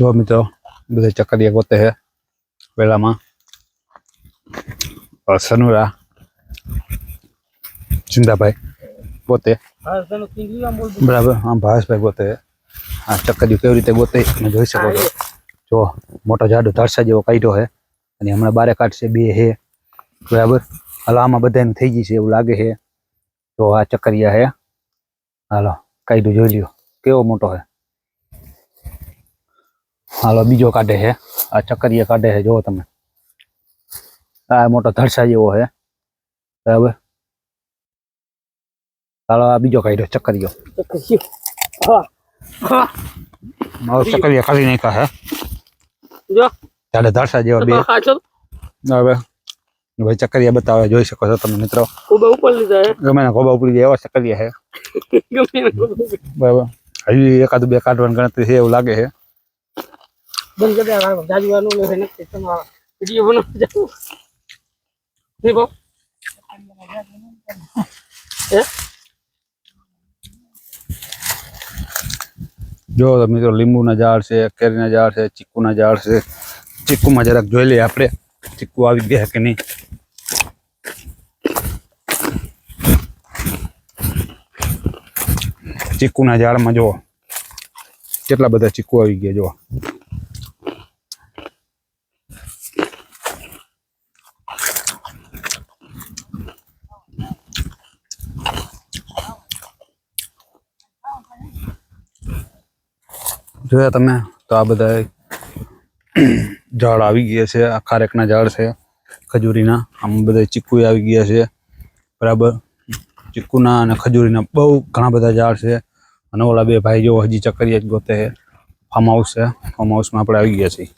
જો મતલબ બડે ચકકડિયા પોતે હે વેલા માં આ સનવા ચિંતા ભાઈ પોતે આ જનો કિંગલીયા બોલ બરાબર હા ભાસ પે પોતે આ ચકકડી કે રીતે બોતે મે જોઈ શકો છો જો મોટો જાડુ તાડસા જેવો કાઢ્યો હે અને હમણે બારે કાટ છે બે હે બરાબર આલા માં બધે ન થઈ ગઈ છે એવું લાગે છે તો આ ચકકડિયા હે હાલો કાઢો જો લ્યો કેવો મોટો હે halo bijo kade he acakar iya kade he jowo tamen ah moto sa jowo he tabe halo bijo kaido cakar iyo mau cakar iya kali nika he jo tada tarsa jowo bi tabe Nggak baca kali ya, betawa joy sekolah sama netro. Kau bau poli saya. Gak mana, kau bau poli dia, wasa kali ya. Gak mana, kau bau poli. Bawa, ayo ya, kadu biar kaduan kena tuh ya, ulage. ya. બંધ કરી દેવા જાજવાનું ને એને તમારા video બનાવવા જાવ નહીં બો જો મિત્રો લીંબુના ઝાડ છે કેરીના ઝાડ છે ચીકુના ઝાડ છે ચીકુમાં જરાક જોઈ લઈએ આપણે ચીકુ આવી ગયા કે નહીં ચીકુના ઝાડમાં જુઓ કેટલા બધા ચીકુ આવી ગયા જુઓ જોયા તમે તો આ બધા ઝાડ આવી ગયા છે આ ખારેકના ઝાડ છે ખજૂરીના આમ બધા ચીકુ આવી ગયા છે બરાબર ચીકુના અને ખજૂરીના બહુ ઘણા બધા ઝાડ છે અને ઓલા બે ભાઈ જો હજી ચકરિયા જ ગોતે ફાર્મ હાઉસ છે ફાર્મ હાઉસમાં આપણે આવી ગયા છીએ